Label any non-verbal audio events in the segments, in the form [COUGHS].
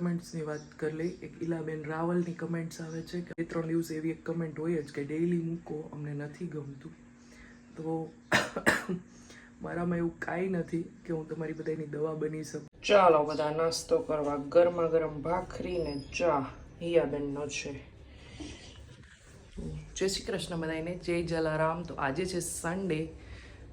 કમેન્ટ્સની વાત કરી લઈ. એક ઈલાબેન રાવલની કમેન્ટ્સ આવે છે કે બે ત્રણ દિવસ એવી એક કમેન્ટ હોય જ કે ડેઈલી મૂકો અમને નથી ગમતું. તો [COUGHS] મારામાં એવું કાંઈ નથી કે હું તમારી બધાની દવા બની શકું. ચાલો બધા નાસ્તો કરવા ગરમા ગરમ ભાખરી ને ચા. હિયાબેનનો છે. જય શ્રી કૃષ્ણ બધાને જય જલારામ. તો આજે છે સન્ડે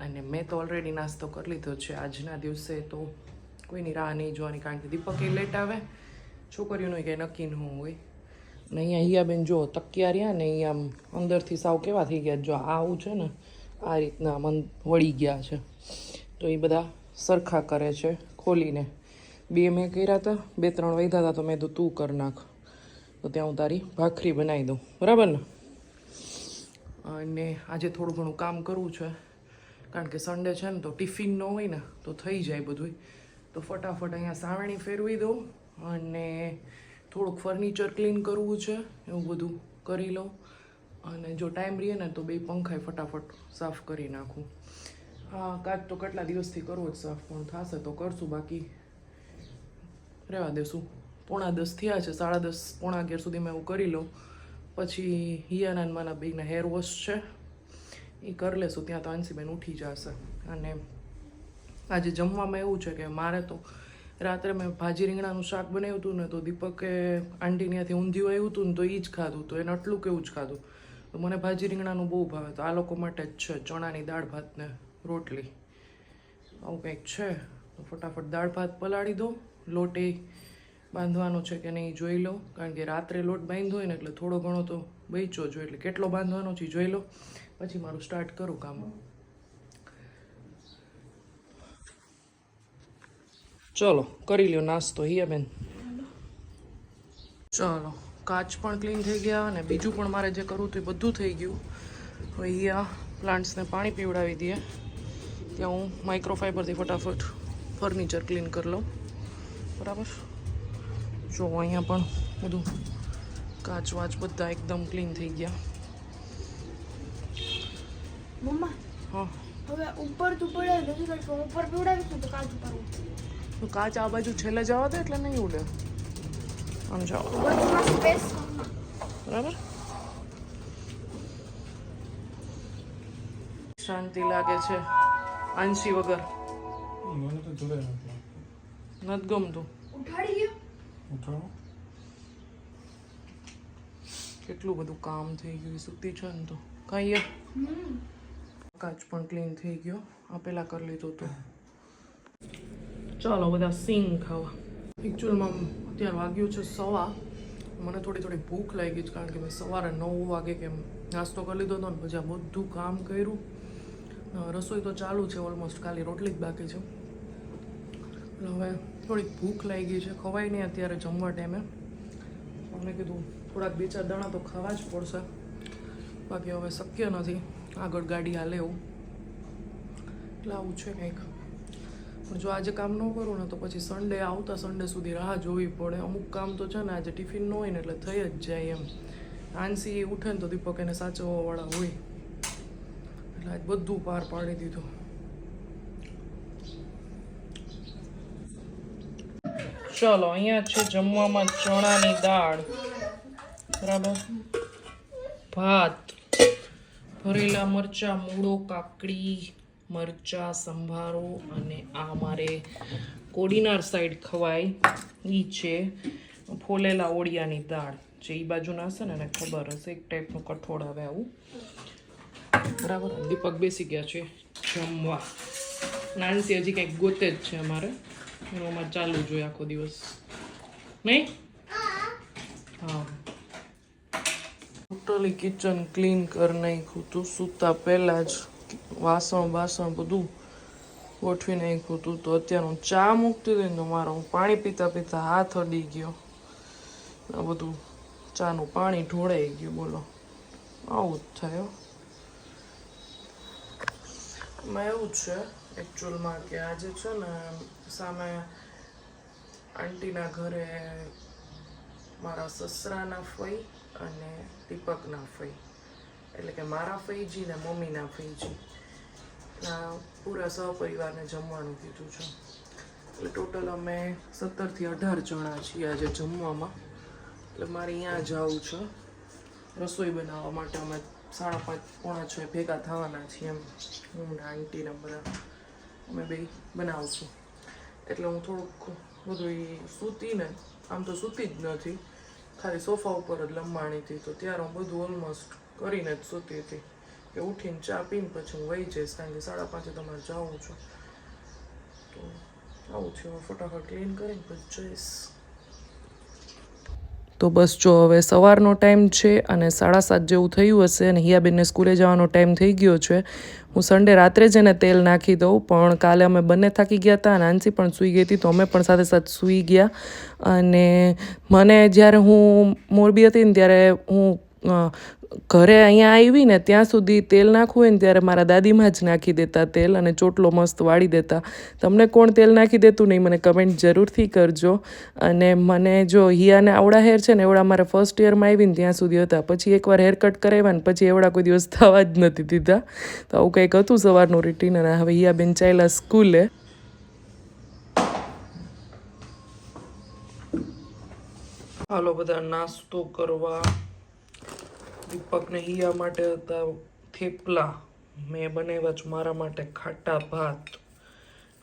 અને મેં તો ઓલરેડી નાસ્તો કરી લીધો છે આજના દિવસે. તો કોઈની રાહ નહીં જોવાની કારણ કે દીપક એ લેટ આવે. છોકરીઓનું કંઈ નક્કી ન હોય. ને અહીંયા હિયાબેન જો તકિયા રહ્યા ને અહીંયા આમ અંદરથી સાવ કેવા થઈ ગયા. જો આવું છે ને, આ રીતના મન વળી ગયા છે. તો એ બધા સરખા કરે છે ખોલીને. બે મેં કર્યા હતા બે ત્રણ વૈધા હતા તો મેં તો તું કર નાખ. તો ત્યાં હું તારી ભાખરી બનાવી દઉં. બરાબર ને? અને આજે થોડું ઘણું કામ કરવું છે. કારણ કે સન્ડે છે ને, તો ટિફિન ન હોય ને, તો થઈ જાય બધું તો ફટાફટ અહીંયા સાવણી ફેરવી દઉં. અને થોડુંક ફર્નિચર ક્લીન કરવું છે, એવું બધું કરી લઉં. અને જો ટાઈમ રહીએ ને તો બે પંખાએ ફટાફટ સાફ કરી નાખું. હા કાચ તો કેટલા દિવસથી કરવો જ સાફ પણ થશે તો કરશું, બાકી રહેવા દેશું. પોણા દસ થયા છે, સાડા દસ, પોણા અગિયાર સુધીમાં એવું કરી લઉં. પછી હિયાના મારા બેના હેર વોશ છે, એ કરી લેશું, ત્યાં તો આંસીબેન ઉઠી જશે. અને આજે જમવામાં એવું છે કે મારે તો રાત્રે મેં ભાજી રીંગણાનું શાક બનાવ્યું હતું ને, તો દીપકે આંટી ત્યાંથી ઊંધિયું આવ્યું હતું ને, તો એ જ ખાધું તો એને આટલું કેવું જ ખાધું. તો મને ભાજી રીંગણાનું બહુ ભાવે. તો આ લોકો માટે જ છે ચણાની દાળ ભાત ને રોટલી. આવું કંઈક છે. તો ફટાફટ દાળ ભાત પલાળી દો લોટ એ બાંધવાનો છે કે નહીં જોઈ લો કારણ કે રાત્રે લોટ બાંધ્યો હોય ને, એટલે થોડો ઘણો તો બચો જો એટલે કેટલો બાંધવાનો છે જોઈ લો પછી મારું સ્ટાર્ટ કરું કામ ચલો કરી લ્યો નાસ્તો હિયા બેન. ચલો કાચ પણ ક્લીન થઈ ગયા અને બીજું પણ મારે જે કરવું હતું એ બધું થઈ ગયું. હવે હિયા પ્લાન્ટ્સને પાણી પીવડાવી દઈએ. ત્યાં હું માઇક્રોફાઈબરથી ફટાફટ ફર્નિચર ક્લીન કરી લઉં. બરાબર? જો અહીંયા પણ બધું કાચ વાચ બધા એકદમ ક્લીન થઈ ગયા. મમ્મા હા. હવે ઉપર તું પડે નથી કરતો ઉપર પીવડાવીશ તો કાચ ઉપર કાચ આ બાજુ છેલ્લે જવા દે એટલે નહીં ઉડે. આમ જાઓ. બરાબર? શાંતિ લાગે છે આંશી વગર. મને તો જોડે નથી. ગમતું. ઉઠાડી કેટલું બધું કામ થઈ ગયું સુતી છે ને તો. કાંઈ કાચ પણ ક્લીન થઈ ગયો. આ પહેલાં કરી લીધું હતું ચાલો બધા સિંગ ખાવા. એકચ્યુઅલમાં અત્યારે વાગ્યું છે સવા. મને થોડી થોડી ભૂખ લાગી છે કારણ કે મેં સવારે નવ વાગે કેમ નાસ્તો કરી લીધો હતો ને પછી આ બધું કામ કર્યું. રસોઈ તો ચાલુ છે ઓલમોસ્ટ ખાલી રોટલી જ બાકી છે. એટલે હવે થોડીક ભૂખ લાગી છે. ખવાય નહીં અત્યારે જમવા ટાઈમે. મને કીધું થોડાક બે ચાર દાણા તો ખાવા જ પડશે. બાકી હવે શક્ય નથી. આગળ ગાડી હાલે એવું. એટલે આવું છે કંઈક. પણ જો આજે કામ ન કરું ને તો પછી સન્ડે આવતા સન્ડે સુધી રાહ જોવી પડે. અમુક કામ તો છે ને આજે ટિફિન ન હોય ને એટલે થઈ જ જાય એમ. આંસી ઉઠે ને તો દીપક એને સાચવવાવાળા હોય. એટલે આજ બધું પાર પાડી દીધું. ચલો, અહીંયા છે જમવામાં ચણાની દાળ. બરાબર? ભાત, ભરેલા મરચાં, મૂળો, કાકડી. મરચાં, સંભારો અને આ મારે કોડીનાર સાઈડ ખવાય. એ છે ફોલેલા ઓળિયાની દાળ. જે એ બાજુના હશે ને, એને ખબર હશે. એક ટાઈપનું કઠોળ આવે આવું. બરાબર? દીપક બેસી ગયા છે જમવા. નાનસી હજી કંઈક ગોતે જ છે અમારે. એમાં ચાલુ જોઈએ આખો દિવસ. નહીં? હા. ટોટલી કિચન ક્લીન કરી નાખ્યું હતું સૂતા પહેલાં જ વાસણ બાસણ બધું ગોઠવી નાખ્યું હતું તો અત્યારે હું ચા મૂકતી હતી ને મારો હું પાણી પીતા પીતા હાથ અડી ગયો. આ બધું ચાનું પાણી ઢોળાઈ ગયું, બોલો. આવું જ થાય. એમાં એવું જ છે એકચ્યુઅલમાં કે આજે છે ને સામે આંટીના ઘરે મારા સસરાના ફઈ અને દીપકના ફઈ. એટલે કે મારા ફઈજી ને મમ્મીના ફઈજી. પૂરા સહપરિવારને જમવાનું કીધું છે. એટલે ટોટલ અમે સત્તરથી અઢાર જણા છીએ આજે જમવામાં. એટલે મારે અહીંયા જવું છે. રસોઈ બનાવવા માટે અમે સાડા પાંચ, પોણા છ ભેગા થવાના છીએ એમ. હું ને આંટી બધા. અમે બે બનાવશું. એટલે હું થોડુંક બધું સૂતીને સૂતી આમ તો સૂતી જ નથી. ખાલી સોફા ઉપર જ લંબાણી હતી. તો ત્યારે હું બધું ઓલમોસ્ટ કરીને જ સૂતી હતી. કે ઉઠીને ચા પીને પછી હું વહી જઈશ કારણ કે સાડા પાંચે તમારે જાઉં છું. તો આવું છે. હવે ફટાફટ ક્લીન કરીને પછી જઈશ. તો બસ જો હવે સવારનો ટાઈમ છે અને સાડા સાત જેવું થયું હશે અને હિયાબેનને સ્કૂલે જવાનો ટાઈમ થઈ ગયો છે. હું સન્ડે રાત્રે જ એને તેલ નાખી દઉં, પણ કાલે અમે બંને થાકી ગયા હતા અને આંસી પણ સૂઈ ગઈ હતી તો અમે પણ સાથે સાથે સૂઈ ગયા. અને મને જ્યારે હું મોરબી હતી ને ત્યારે હું ઘરે અહીંયા આવી ને ત્યાં સુધી તેલ નાખવું હોય ને ત્યારે મારા દાદીમાં જ નાખી દેતા તેલ અને ચોટલો મસ્ત વાળી દેતા. તમને કોણ તેલ નાખી દેતું નહીં, મને કમેન્ટ જરૂરથી કરજો. અને મને જો હિયાને આવડા હેર છે ને, એવડા મારે ફર્સ્ટ યરમાં આવીને ત્યાં સુધી હતા. પછી એકવાર હેર કટ કરાવ્યા ને, પછી એવડા કોઈ દિવસ થવા જ નથી દીધા. તો આવું કંઈક હતું સવારનું રૂટીન અને હવે હિયાબેન ચાલ્યા સ્કૂલે. હાલો, બધા નાસ્તો કરવા. દીપકને હિયા માટે હતા થેપલા. મેં બનાવ્યા છું મારા માટે ખાટા ભાત.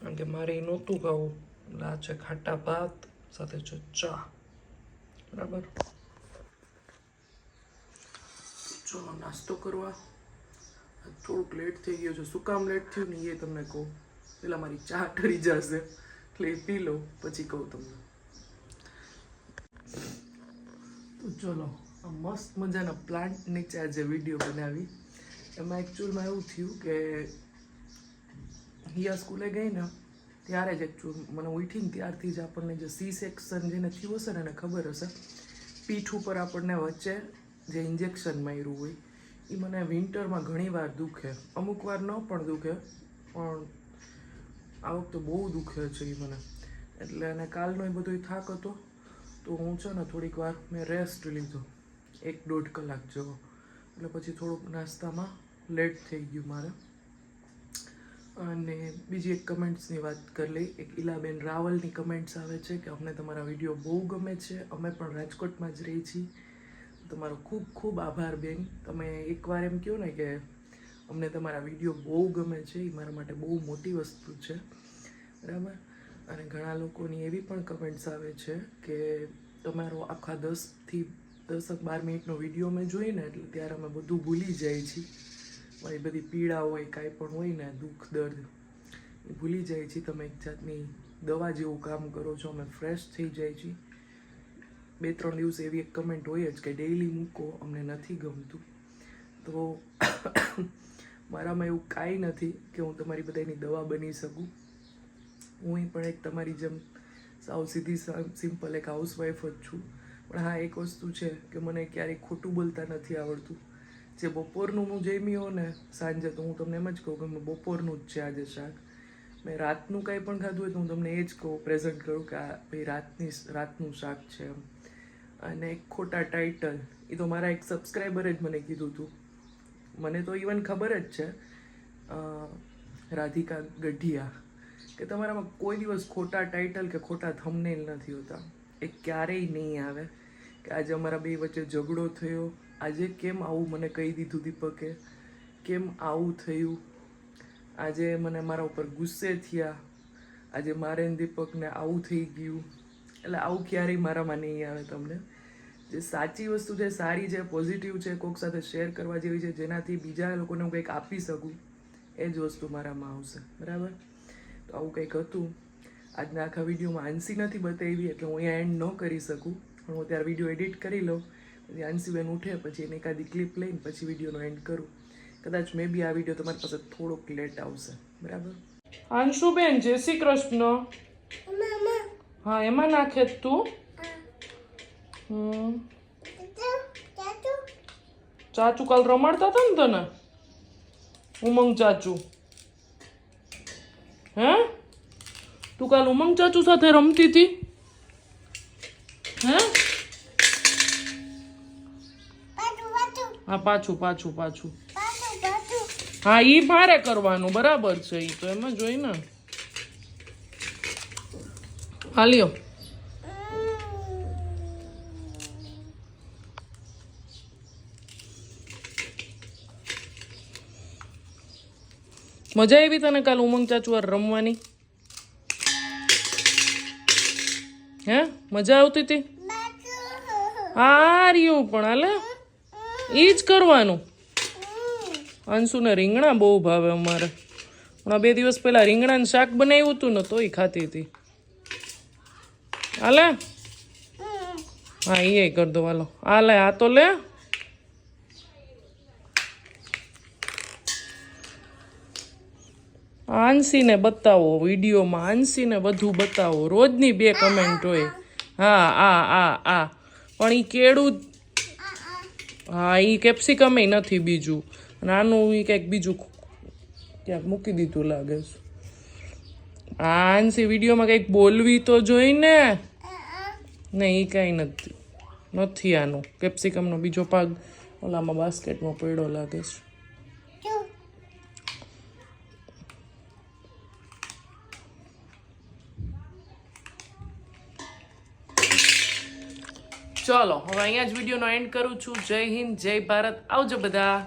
કારણ કે મારે એ નહોતું ખાવું. એટલે આ છે ખાટા ભાત, સાથે છે ચા. બરાબર? ચલો નાસ્તો કરવા. થોડુંક લેટ થઈ ગયું છે. શું કામ લેટ થયું ને એ તમને કહું. પેલા મારી ચા ઠરી જશે. એટલે પી લો, પછી કહું તમને. તો ચલો. મસ્ત મજાના પ્લાન્ટ નીચે આજે વીડિયો બનાવી. એમાં એકચ્યુઅલમાં એવું થયું કે હિયા સ્કૂલે ગઈ ને ત્યારે જ એકચ્યુઅલ મને ઉઠીને ત્યારથી જ આપણને જે સી સેક્શન જેને થયું હશે ને એને ખબર હશે. પીઠ ઉપર આપણને વચ્ચે જે ઇન્જેક્શન માર્યું હોય એ મને વિન્ટરમાં ઘણી વાર દુખે. અમુક વાર ન પણ દુખે, પણ આ વખતે બહુ દુખે છે એ મને. એટલે અને કાલનો એ બધો થાક હતો, તો હું છે ને થોડીક વાર મેં રેસ્ટ લીધો. એક દોઢ કલાક જેવો. એટલે પછી થોડુંક નાસ્તામાં લેટ થઈ ગયું મારે. અને બીજી એક કમેન્ટ્સની વાત કરી લઈ. એક ઇલાબેન રાવલની કમેન્ટ્સ આવે છે કે, અમને તમારા વીડિયો બહુ ગમે છે. અમે પણ રાજકોટમાં જ રહી છીએ. તમારો ખૂબ ખૂબ આભાર બેન. તમે એકવાર એમ કહો ને કે, અમને તમારા વીડિયો બહુ ગમે છે. એ મારા માટે બહુ મોટી વસ્તુ છે. બરાબર? અને ઘણા લોકોની એવી પણ કમેન્ટ્સ આવે છે કે, તમારો આખા દસથી દસક બાર મિનિટનો વીડિયો મેં જોઈને એટલે ત્યારે અમે બધું ભૂલી જાય છીએ મારી બધી પીડા હોય, કાંઈ પણ હોય ને, દુઃખ, દર્દ, એ ભૂલી જાય છીએ તમે એક જાતની દવા જેવું કામ કરો છો, અમે ફ્રેશ થઈ જાય છીએ બે ત્રણ દિવસ એવી એક કમેન્ટ હોય જ કે ડેઈલી મૂકો, અમને નથી ગમતું. તો મારામાં એવું કાંઈ નથી કે હું તમારી બધાની દવા બની શકું. હું પણ એક તમારી જેમ સાવ સીધી સિમ્પલ એક હાઉસવાઈફ જ છું. પણ હા, એક વસ્તુ છે કે મને ક્યારેય ખોટું બોલતા નથી આવડતું. જે બપોરનું હું જમી હોઉં ને, સાંજે તો હું તમને એમ જ કહું કે બપોરનું જ છે આજે શાક. મેં રાતનું કાંઈ પણ ખાધું હોય તો હું તમને એ જ કહું પ્રેઝન્ટ કરું કે આ ભાઈ રાતની રાતનું શાક છે એમ. અને એક ખોટા ટાઇટલ એ તો મારા એક સબસ્ક્રાઈબરે જ મને કીધું હતું મને તો ઇવન ખબર જ છે રાધિકા ગઢિયા, કે તમારામાં કોઈ દિવસ ખોટા ટાઇટલ કે ખોટા થમનેલ નથી હોતા. એ ક્યારેય નહીં આવે. કે આજે અમારા બે વચ્ચે ઝઘડો થયો. આજે કેમ આવું મને કહી દીધું દીપકે? કેમ આવું થયું? આજે મને મારા ઉપર ગુસ્સે થયા. આજે મારે દીપકને આવું થઈ ગયું. એટલે આવું ક્યારેય મારામાં નહીં આવે તમને. જે સાચી વસ્તુ છે, સારી છે પોઝિટિવ છે, કોક સાથે શેર કરવા જેવી છે, જેનાથી બીજા લોકોને હું કંઈક આપી શકું, એ જ વસ્તુ મારામાં આવશે. બરાબર? તો આવું કંઈક હતું. આજના આખા વિડીયોમાં આંસી નથી બતાવી, એટલે હું અહીંયા એન્ડ ન કરી શકું. પણ હું ત્યારે વીડિયો એડિટ કરી લઉં પછી આંસીબેન ઉઠે પછી એને એકાદી ક્લિપ લઈને પછી વિડીયોનો એન્ડ કરું. કદાચ મે બી આ વીડિયો તમારી પાસે થોડોક લેટ આવશે. બરાબર? આંશુબેન જય શ્રી કૃષ્ણ. હા એમાં નાખે જ તું. હમ. ચાચુ. ચાચુ કાલ રમાડતા હતા ને તને? ઉમંગ ચાચુ. હે? તું કાલ ઉમંગ ચાચુ સાથે રમતી હતી? હે પાછું પાછું હા પાછું પાછું પાછું. હા ઈ મારે કરવાનું બરાબર છે ઈ તો એમાં જોઈ ને. હાલ્યો મજા આવી તને કાલ ઉમંગ ચાચુ રમવાની? હે? મજા આવતી હતી આ રહ્યું પણ હાલે. ઈ જ કરવાનું. અંશુને રીંગણા બહુ ભાવે અમારે. હમણાં બે દિવસ પહેલા રીંગણાનું શાક બનાવ્યું હતું ને તોય ખાતી હતી. હાલે? હા એ કર દો, હાલો. હાલે, આ તો લે. આંસીને બતાવો વિડીયોમાં, આંસીને બધું બતાવો. રોજની બે કમેન્ટ હોય. હા, આ આ આ. પણ એ કેળું હા એ કેપ્સિકમ નથી બીજું. અને આનું એ કંઈક બીજું ક્યાંક મૂકી દીધું લાગે છે. હા આંસી વિડીયોમાં કંઈક બોલવી તો જોઈ ને નહીં એ કાંઈ નથી. નથી આનું. કેપ્સિકમનો બીજો ભાગ ઓલામાં બાસ્કેટમાં પડ્યો લાગે છે. ચલો હવે અહીંયા જ વિડીયોનો એન્ડ કરું છું. જય હિન્દ જય ભારત. આવજો બધા.